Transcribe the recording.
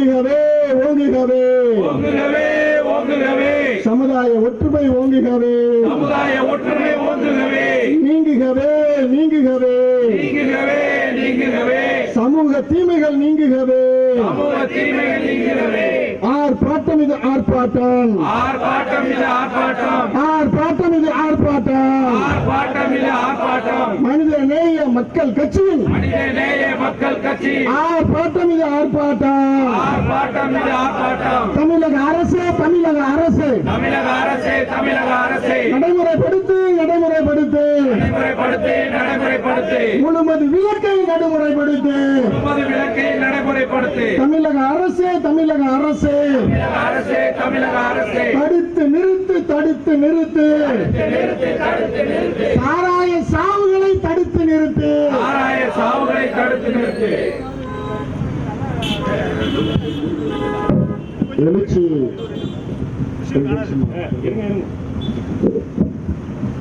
ஓங்குகவே ஓங்குகவே ஓங்குகவே ஓங்குகவே சமுதாய ஒற்றுமை ஓங்குகவே சமுதாய ஒற்றுமை ஓங்குகவே நீங்குகவே நீங்குகவே நீங்குகவே நீங்குகவே சமூக தீமைகள் நீங்குகவே சமூக தீமைகள் நீங்குகவே ஆர்ப்பாட்டம் இது ஆர்ப்பாட்டம். ஆர்ப்பாட்டம் இது ஆர்ப்பாட்டம். ஆர்ப்பாட்டம் இது ஆர்ப்பாட்டம் ஆர்ப்பாட்டம் இது ஆர்ப்பாட்டம் மனித நேய மக்கள் நேய மக்கள் கட்சி. ஆர்ப்பாட்டம் இது ஆர்ப்பாட்டம். ஆர்ப்பாட்டம் இது ஆர்ப்பாட்டம். தமிழக அரசு தமிழக அரசு. தமிழக அரசே தமிழக அரசே. நடைமுறைப்படுத்து நடைமுறைப்படுத்து. நடைமுறைப்படுத்து நடைமுறைப்படுத்து. முழுமதி விலக்கை நடைமுறைப்படுத்து. விளக்கை நடைமுறைப்படுத்து. தமிழக அரசு தமிழக அரசு. தமிழக அரசே தமிழக அரசே. தடுத்து நிறுத்து தடுத்து நிறுத்து. எழுச்சி.